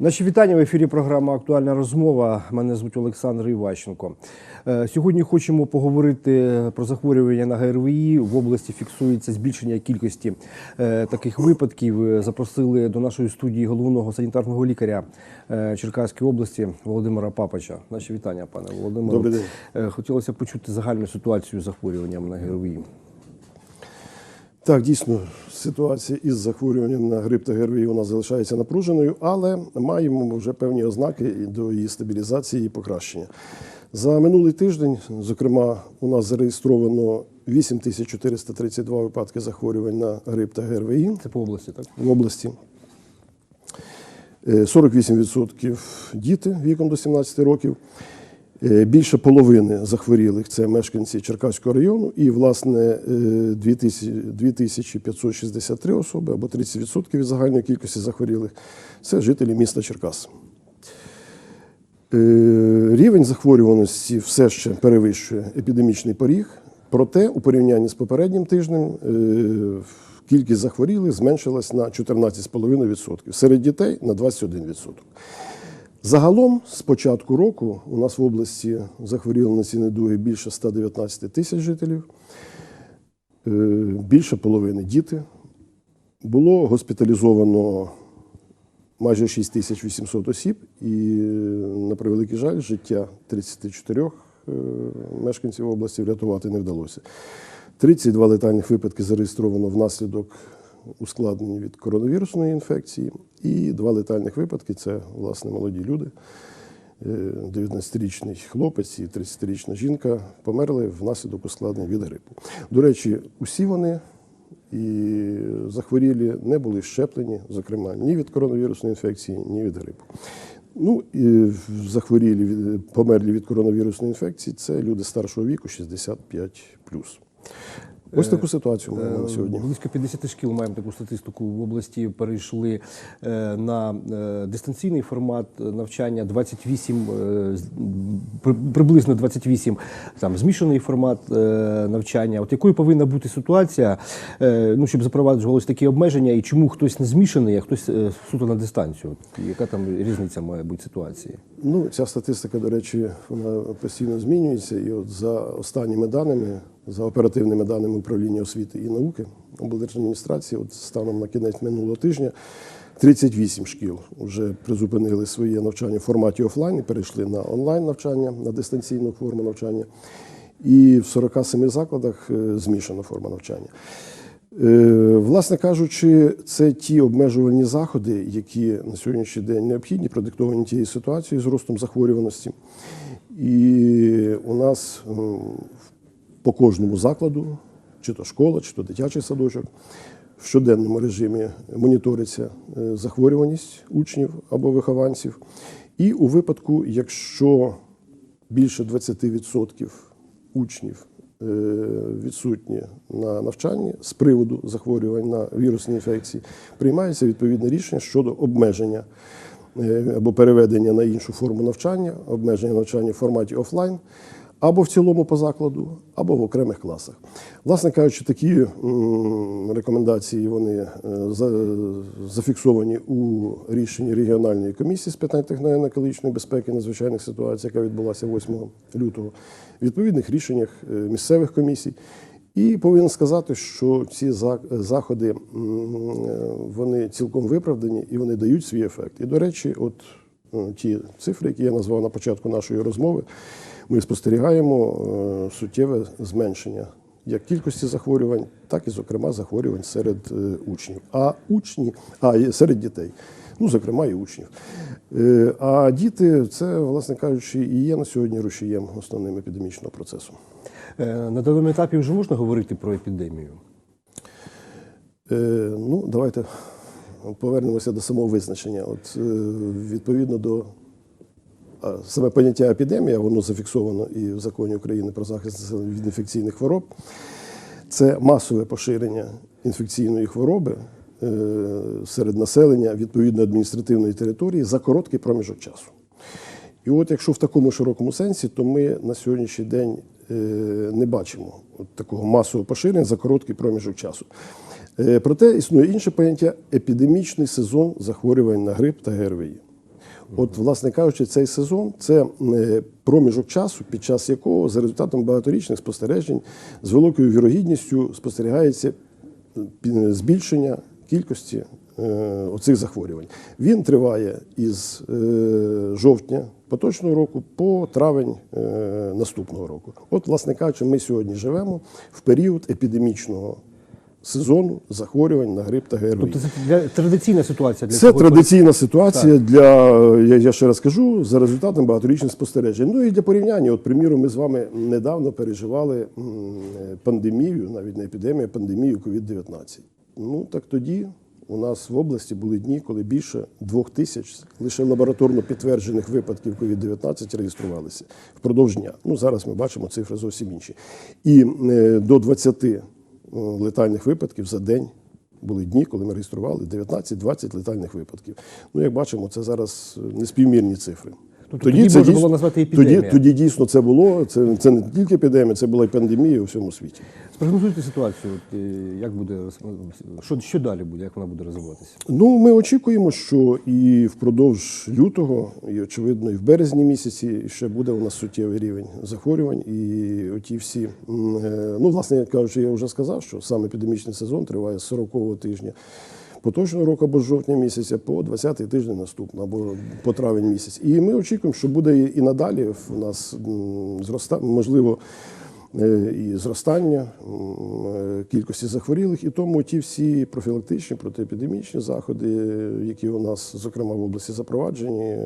Наші вітання в ефірі. Програма Актуальна розмова. Мене звуть Олександр Іващенко. Е, Сьогодні хочемо поговорити про захворювання на ГРВІ. В області фіксується збільшення кількості е, таких випадків. Запросили до нашої студії головного санітарного лікаря е, Черкаської області Володимира Папача. Наші вітання, пане Володимире. Добрий день. Хотілося почути загальну ситуацію з захворюванням на ГРВІ. Так, дійсно, ситуація із захворюванням на грип та ГРВІ у нас залишається напруженою, але маємо вже певні ознаки до її стабілізації і покращення. За минулий тиждень, зокрема, у нас зареєстровано 8432 випадки захворювань на грип та ГРВІ Це по області, так? в області. Е, 48% діти віком до 17 років. Е, Більше половини захворілих це мешканці Черкаського району, і, власне, е, 2000 2563 особи або 30% від загальної кількості захворілих це жителі міста Черкас. Е, Рівень захворюваності все ще перевищує епідемічний поріг, проте у порівнянні з попереднім тижнем е, кількість захворілих зменшилась на 14,5%, серед дітей на 21%. Загалом з початку року у нас в області захворіло на ці недуги більше 119 тисяч жителів, Е, більше половини діти. Було госпіталізовано майже 6800 осіб, і, на превеликий жаль, життя 34 е, мешканців області врятувати не вдалося. 32 летальних випадки зареєстровано внаслідок ускладнень від коронавірусної інфекції, і два летальних випадки це, власне, молоді люди. Е, 19-річний хлопець і 30-річна жінка померли внаслідок ускладнень від грипу. До речі, усі вони і захворілі не були щеплені, зокрема, ні від коронавірусної інфекції, ні від грипу. Ну, і захворілі, померлі від коронавірусної інфекції це люди старшого віку 65 Ось таку ситуацію ми маємо сьогодні. Е, Близько 50 шкіл маємо таку статистику в області. Перейшли е, на е, дистанційний формат навчання. 28, е, з- при- приблизно 28 там змішаний формат е, навчання. От якою повинна бути ситуація, е, ну щоб запроваджувалися такі обмеження, і чому хтось не змішаний, а хтось е, суто на дистанцію? Яка там різниця має бути ситуації? Ну, ця статистика, до речі, вона постійно змінюється. І от за останніми даними, за оперативними даними управління освіти і науки облдержадміністрації, от станом на кінець минулого тижня, 38 шкіл вже призупинили своє навчання в форматі офлайн перейшли на онлайн навчання, на дистанційну форму навчання. І в 47 закладах е, змішана форма навчання. Е, Власне кажучи, це ті обмежувальні заходи, які на сьогоднішній день необхідні, продиктовані тією ситуацією з ростом захворюваності. І у нас м, по кожному закладу, чи то школа, чи то дитячий садочок, в щоденному режимі моніториться е, захворюваність учнів або вихованців. І у випадку, якщо більше 20% учнів е, відсутні на навчанні з приводу захворювань на вірусні інфекції, приймається відповідне рішення щодо обмеження е, або переведення на іншу форму навчання, обмеження навчання в форматі офлайн. Або в цілому по закладу, або в окремих класах. Власне кажучи, такі рекомендації вони е, зафіксовані у рішенні регіональної комісії з питань техногенно-екологічної безпеки надзвичайних ситуацій, яка відбулася 8 лютого, відповідних рішеннях е, місцевих комісій. І повинен сказати, що ці заходи е, вони цілком виправдані і вони дають свій ефект. І, до речі, от ті цифри, які я назвав на початку нашої розмови, ми спостерігаємо е, суттєве зменшення як кількості захворювань, так і, зокрема, захворювань серед е, учнів. А учні, а серед дітей, ну, зокрема, і учнів. Е, А діти, це, власне кажучи, і є на сьогодні рушієм основним епідемічного процесу. На даному етапі вже можна говорити про епідемію? Ну, давайте повернемося до самого визначення. От відповідно до саме поняття епідемія, воно зафіксовано і в законі України про захист від інфекційних хвороб. Це масове поширення інфекційної хвороби е, серед населення відповідно адміністративної території за короткий проміжок часу. І от якщо в такому широкому сенсі, то ми на сьогоднішній день е, не бачимо такого масового поширення за короткий проміжок часу. Е, Проте існує інше поняття епідемічний сезон захворювань на грип та ГРВІ. От, власне кажучи, цей сезон це е, проміжок часу, під час якого за результатом багаторічних спостережень з великою вірогідністю спостерігається збільшення кількості е, оцих захворювань. Він триває із е, жовтня поточного року по травень наступного року. От, власне кажучи, ми сьогодні живемо в період епідемічного сезону захворювань на грип та ГРВІ. Тобто це для, традиційна ситуація для Це традиційна ситуація для, я, я ще раз кажу, за результатом багаторічних спостережень. Ну і для порівняння, от, приміром, ми з вами недавно переживали пандемію, навіть не епідемію, а пандемію COVID-19. Ну так тоді у нас в області були дні, коли більше двох тисяч лише лабораторно підтверджених випадків COVID-19 реєструвалися впродовж дня. Ну зараз ми бачимо цифри зовсім інші. І е, до 20 е, летальних випадків за день були дні, коли ми реєстрували 19-20 летальних випадків. Ну, як бачимо, це зараз неспівмірні цифри. Тобто тоді можна було назвати епідемія. Тоді, тоді дійсно це було. Це, це не тільки епідемія, це була і пандемія у всьому світі. Спрогнозуйте ситуацію, от, е, як буде що, що далі буде, як вона буде розвиватися? Ну, ми очікуємо, що і впродовж лютого, і очевидно, і в березні місяці ще буде у нас суттєвий рівень захворювань. І оті всі, е, ну, власне кажучи, я вже сказав, що сам епідемічний сезон триває з 40-го тижня. Поточного року або з жовтня місяця по 20-й тиждень наступного, або по травень місяць. І ми очікуємо, що буде і- надалі в нас зроста, можливо, е, і зростання е, кількості захворілих, і тому ті всі профілактичні протиепідемічні заходи, е, які у нас, зокрема в області, запроваджені,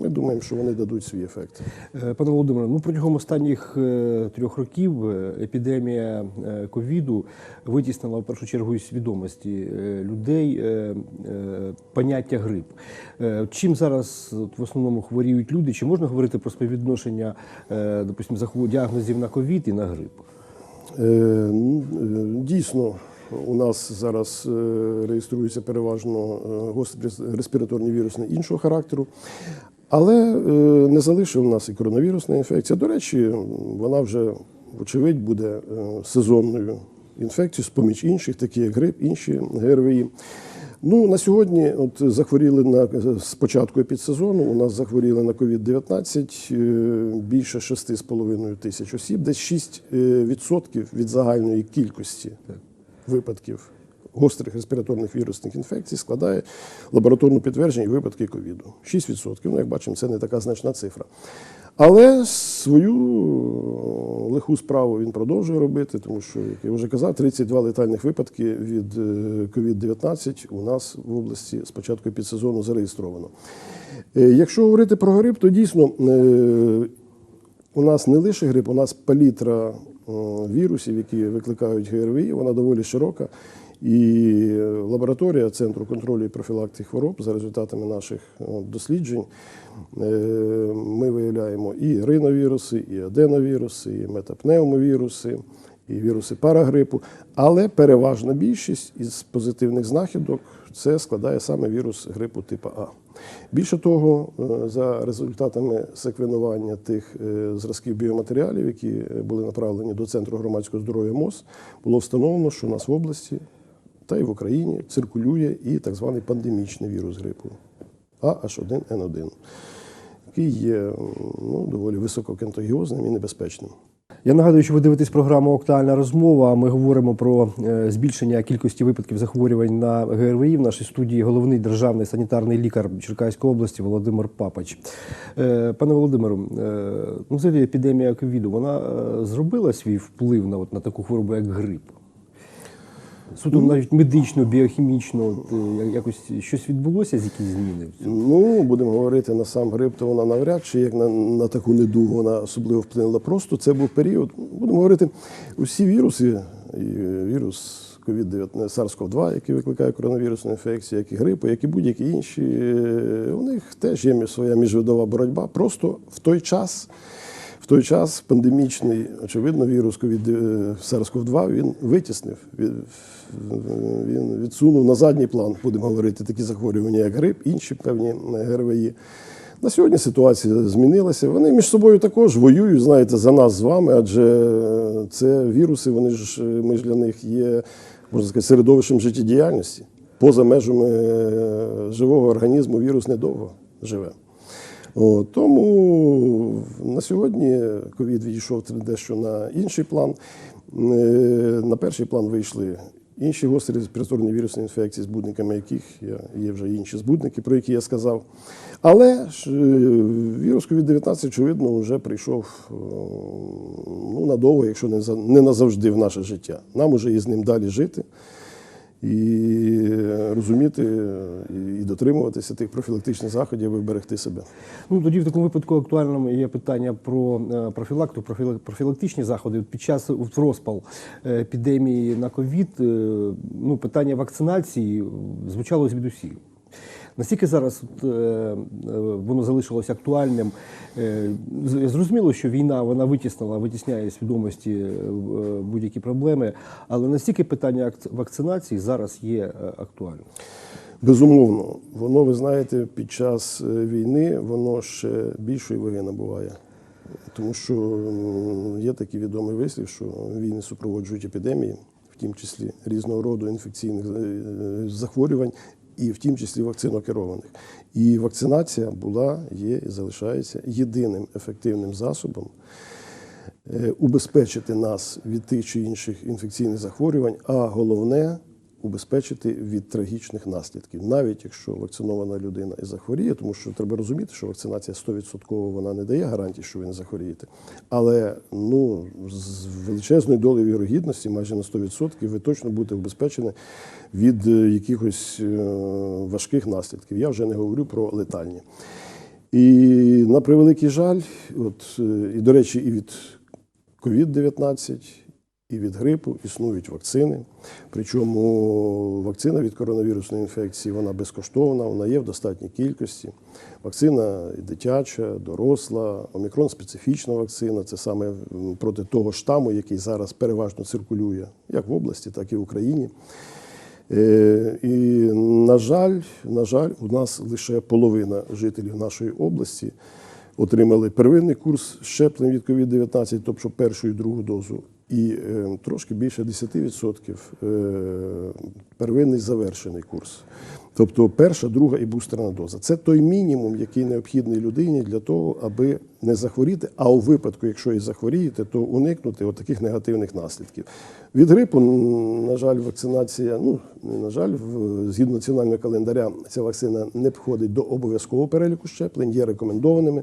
ми думаємо, що вони дадуть свій ефект. Е, Пане Володимире, ну протягом останніх е, трьох років е, епідемія ковіду витіснила в першу чергу із свідомості людей поняття грип. Чим зараз в основному хворіють люди? Чи можна говорити про співвідношення, допустим, захворю- діагнозів на ковід і на грип? Дійсно, у нас зараз реєструються переважно гострі респіраторні віруси іншого характеру. Але е, не залишив нас і коронавірусна інфекція. До речі, вона вже, вочевидь, буде е, сезонною інфекцією з-поміж інших, такі як грип, інші ГРВІ. Ну, на сьогодні от захворіли на з початку підсезону. У нас захворіли на COVID-19 е, більше 6,5 тисяч осіб, десь 6% від загальної кількості випадків гострих респіраторних вірусних інфекцій складає лабораторно підтверджені випадки ковіду. 6%. Ну, як бачимо, це не така значна цифра. Але свою е, лиху справу він продовжує робити, тому що, як я вже казав, 32 летальних випадки від е, COVID-19 у нас в області з початку підсезону зареєстровано. Е, Якщо говорити про грип, то дійсно е, у нас не лише грип, у нас палітра е, вірусів, які викликають ГРВІ, вона доволі широка. І лабораторія Центру контролю і профілактики хвороб за результатами наших е, досліджень е, ми виявляємо і риновіруси, і аденовіруси, і метапневмовіруси, і віруси парагрипу. Але переважна більшість із позитивних знахідок це складає саме вірус грипу типу А. Більше того, е, за результатами секвенування тих зразків біоматеріалів, які були направлені до Центру громадського здоров'я МОЗ, було встановлено, що у нас в області та й в Україні циркулює і так званий пандемічний вірус грипу AH1N1, який є ну, доволі висококонтагіозним і небезпечним. Я нагадую, що ви дивитесь програму Актуальна розмова. Ми говоримо про е, збільшення кількості випадків захворювань на ГРВІ. В нашій студії головний державний санітарний лікар Черкаської області Володимир Папач. Е, Пане Володимиру, е, ну взагалі епідемія ковіду вона зробила свій вплив на, от, на таку хворобу, як грип. Суто навіть медично, біохімічно, от, е, якось щось відбулося з якісь зміни в цьому? Ну, будемо говорити на сам грип, то вона навряд чи як на, на таку недугу вона особливо вплинула. Просто це був період. Будемо говорити, усі віруси, і вірус COVID-19, SARS-CoV-2, який викликає коронавірусну інфекцію, як і грипу, як і будь-які інші, е, у них теж є своя міжвидова боротьба. Просто в той час. Той час пандемічний, очевидно, вірус COVID, е, SARS-CoV-2 він витіснив, він, відсунув на задній план, будемо говорити, такі захворювання, як грип, інші певні ГРВІ. На сьогодні ситуація змінилася. Вони між собою також воюють, знаєте, за нас з вами, адже це віруси, вони ж ми ж для них є, можна сказати, середовищем життєдіяльності. Поза межами е, живого організму вірус недовго живе. О, тому на сьогодні ковід відійшов дещо на інший план. Е, На перший план вийшли інші гострі респіраторні вірусні інфекції, збудниками яких є, вже інші збудники, про які я сказав. Але ж, е, вірус COVID-19, очевидно, вже прийшов ну, надовго, якщо не, за- не назавжди в наше життя. Нам уже із ним далі жити і розуміти і дотримуватися тих профілактичних заходів, аби вберегти себе. Ну тоді в такому випадку актуальним є питання про профілакту, профілактику, профілактичні заходи. Під час в розпал е, епідемії на ковід е, ну, питання вакцинації звучало звідусіль. Наскільки зараз от, е, е, воно залишилося актуальним? Е, Зрозуміло, що війна вона витіснила, витісняє свідомості будь-які проблеми, але настільки питання вакцинації зараз є актуальним. Безумовно, воно, ви знаєте, під час війни воно ще більшої ваги набуває. Тому що є такий відомий вислів, що війни супроводжують епідемії, в тім числі різного роду інфекційних захворювань, і в тім числі вакцинокерованих. І вакцинація була, є і залишається єдиним ефективним засобом е, убезпечити нас від тих чи інших інфекційних захворювань, а головне убезпечити від трагічних наслідків, навіть якщо вакцинована людина і захворіє, тому що треба розуміти, що вакцинація 100% вона не дає гарантії, що ви не захворієте. Але ну, з величезною долею вірогідності, майже на 100%, ви точно будете убезпечені від е, якихось е, важких наслідків. Я вже не говорю про летальні. І на превеликий жаль, от, е, і, до речі, і від COVID-19, і від грипу існують вакцини. Причому вакцина від коронавірусної інфекції вона безкоштовна, вона є в достатній кількості. Вакцина дитяча, доросла, омікрон специфічна вакцина. Це саме проти того штаму, який зараз переважно циркулює, як в області, так і в Україні. Е, І, на жаль, на жаль, у нас лише половина жителів нашої області отримали первинний курс щеплень від COVID-19, тобто першу і другу дозу, і е, трошки більше 10% е, первинний завершений курс. Тобто перша, друга і бустерна доза. Це той мінімум, який необхідний людині для того, аби не захворіти, а у випадку, якщо і захворієте, то уникнути таких негативних наслідків. Від грипу, на жаль, вакцинація, ну не на жаль, згідно національного календаря, ця вакцина не входить до обов'язкового переліку щеплень, є рекомендованими.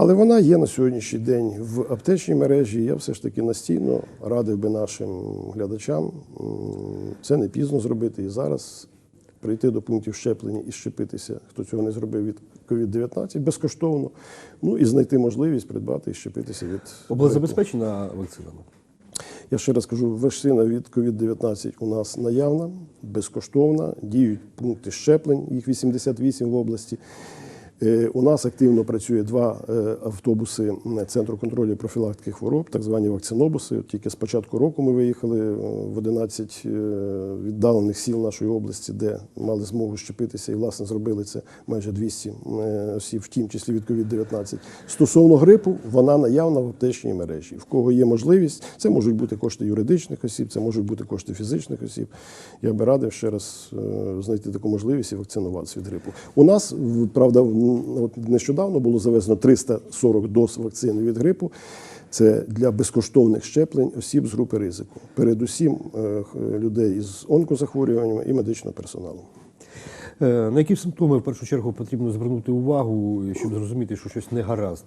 Але вона є на сьогоднішній день в аптечній мережі. Я все ж таки настійно радив би нашим глядачам це не пізно зробити і зараз прийти до пунктів щеплення і щепитися, хто цього не зробив від COVID-19 безкоштовно. Ну і знайти можливість придбати і щепитися від Область грипу. забезпечена вакцинами? Я ще раз кажу, вакцина від COVID-19 у нас наявна, безкоштовна, діють пункти щеплень, їх 88 в області. Е, У нас активно працює два е, автобуси Центру контролю і профілактики хвороб, так звані вакцинобуси. Тільки з початку року ми виїхали е, в 11 е, віддалених сіл нашої області, де мали змогу щепитися, і власне зробили це майже 200 е, осіб, в тім числі від COVID-19. Стосовно грипу, вона наявна в аптечній мережі. В кого є можливість, це можуть бути кошти юридичних осіб, це можуть бути кошти фізичних осіб. Я би радив ще раз знайти таку можливість і вакцинуватися від грипу. У нас, правда, от нещодавно було завезено 340 доз вакцини від грипу. Це для безкоштовних щеплень осіб з групи ризику. Передусім е, людей із онкозахворюваннями і медичного персоналу. Е, На які симптоми в першу чергу потрібно звернути увагу, щоб зрозуміти, що щось не гаразд?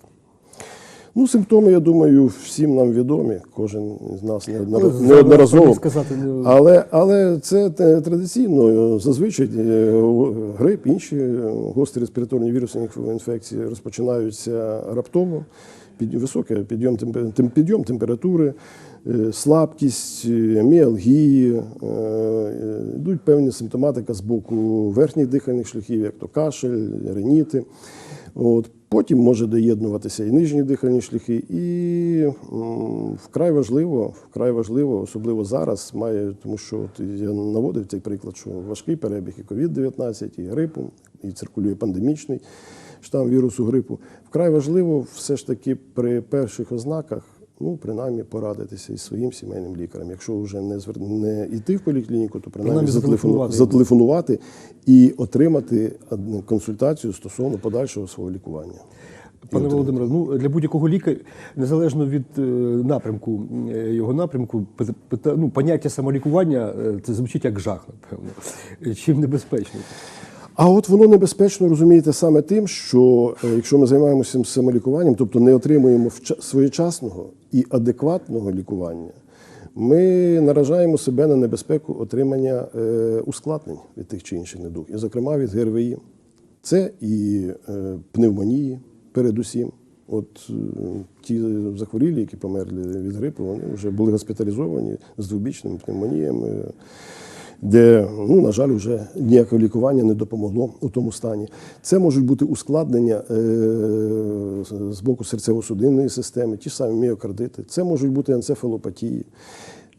Ну, симптоми, я думаю, всім нам відомі. Кожен з нас Ну, неодноразово. сказати Але, але це традиційно. Зазвичай е, грип, інші е, гострі респіраторні вірусні інфекції розпочинаються раптово. Під, високий підйом, підйом температури, е, слабкість, е, міалгії, е, е, йдуть певні симптоматика з боку верхніх дихальних шляхів, як то кашель, реніти. От. Потім може доєднуватися і нижні дихальні шляхи, і вкрай важливо, вкрай важливо, особливо зараз, має, тому що от я наводив цей приклад, що важкий перебіг і COVID-19, і грипу, і циркулює пандемічний штам вірусу грипу. Вкрай важливо все ж таки при перших ознаках ну принаймні порадитися із своїм сімейним лікарем. Якщо вже не звер... не йти в поліклініку, то принаймні, Принаймні зателефонувати, зателефонувати. і отримати консультацію стосовно подальшого свого лікування. Пане Володимире, ну для будь-якого лікаря, незалежно від е, напрямку е, його напрямку, пит- пита- ну, поняття самолікування е, це звучить як жах, напевно. Е, Чим небезпечно? А от воно небезпечно, розумієте, саме тим, що е, якщо ми займаємося самолікуванням, тобто не отримуємо своєчасного і адекватного лікування, ми наражаємо себе на небезпеку отримання е, ускладнень від тих чи інших недуг, і, зокрема, від ГРВІ. Це і е, пневмонії, передусім. От ті захворілі, які померли від грипу, вони вже були госпіталізовані з двобічними пневмоніями де, ну, на жаль, вже ніяке лікування не допомогло у тому стані. Це можуть бути ускладнення е, з боку серцево-судинної системи, ті ж самі міокардити, це можуть бути енцефалопатії.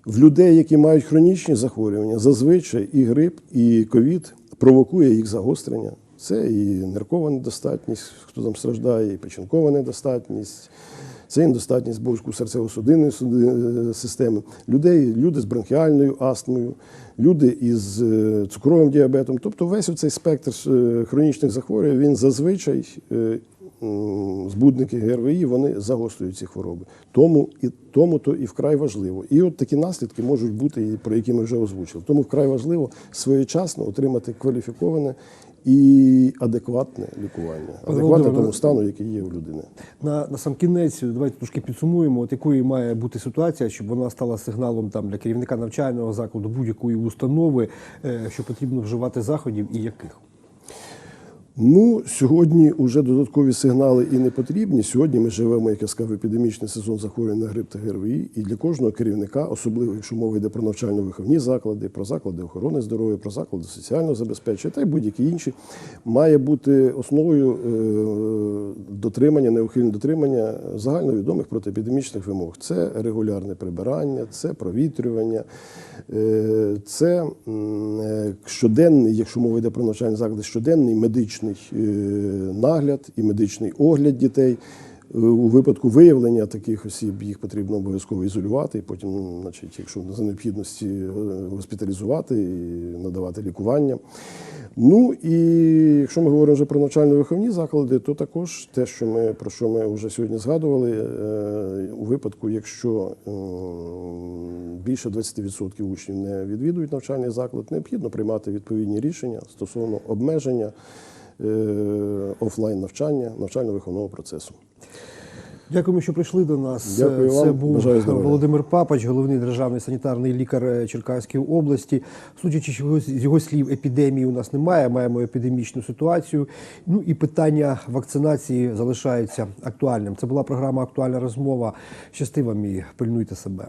В людей, які мають хронічні захворювання, зазвичай і грип, і ковід провокує їх загострення. Це і ниркова недостатність, хто там страждає, і печінкова недостатність. Це недостатність з боку серцево-судинної е, системи. Людей, люди з бронхіальною астмою, люди із е, цукровим діабетом. Тобто весь цей спектр е, хронічних захворювань, він зазвичай збудники ГРВІ вони загострюють ці хвороби. Тому і тому то і вкрай важливо. І от такі наслідки можуть бути, про які ми вже озвучили. Тому вкрай важливо своєчасно отримати кваліфіковане і адекватне лікування, адекватне тому стану, який є у людини. На, на сам кінець давайте трошки підсумуємо, от якою має бути ситуація, щоб вона стала сигналом там для керівника навчального закладу будь-якої установи, е, що потрібно вживати заходів і яких. Ну, сьогодні вже додаткові сигнали і не потрібні. Сьогодні ми живемо, як я сказав, епідемічний сезон захворювань на грип та ГРВІ. І для кожного керівника, особливо якщо мова йде про навчально-виховні заклади, про заклади охорони здоров'я, про заклади соціального забезпечення та й будь-які інші, має бути основою е, дотримання, неухильне дотримання загальновідомих протиепідемічних вимог. Це регулярне прибирання, це провітрювання, е, це е, щоденний, якщо мова йде про навчальні заклади, щоденний медичний е, нагляд і медичний огляд дітей. Е, У випадку виявлення таких осіб їх потрібно обов'язково ізолювати, і потім, значить, якщо за необхідності е, госпіталізувати і надавати лікування. Ну і якщо ми говоримо вже про навчально-виховні заклади, то також те, що ми про що ми вже сьогодні згадували, у випадку, якщо більше 20% учнів не відвідують навчальний заклад, необхідно приймати відповідні рішення стосовно обмеження офлайн навчання, навчально-виховного процесу. Дякуємо, що прийшли до нас. Дякую Це вам. був Бажаю. Володимир Папач, головний державний санітарний лікар е, Черкаської області. Судячи з його- з його слів, епідемії у нас немає. Маємо епідемічну ситуацію. Ну і питання вакцинації залишається актуальним. Це була програма Актуальна розмова. Щасти вам і пильнуйте себе.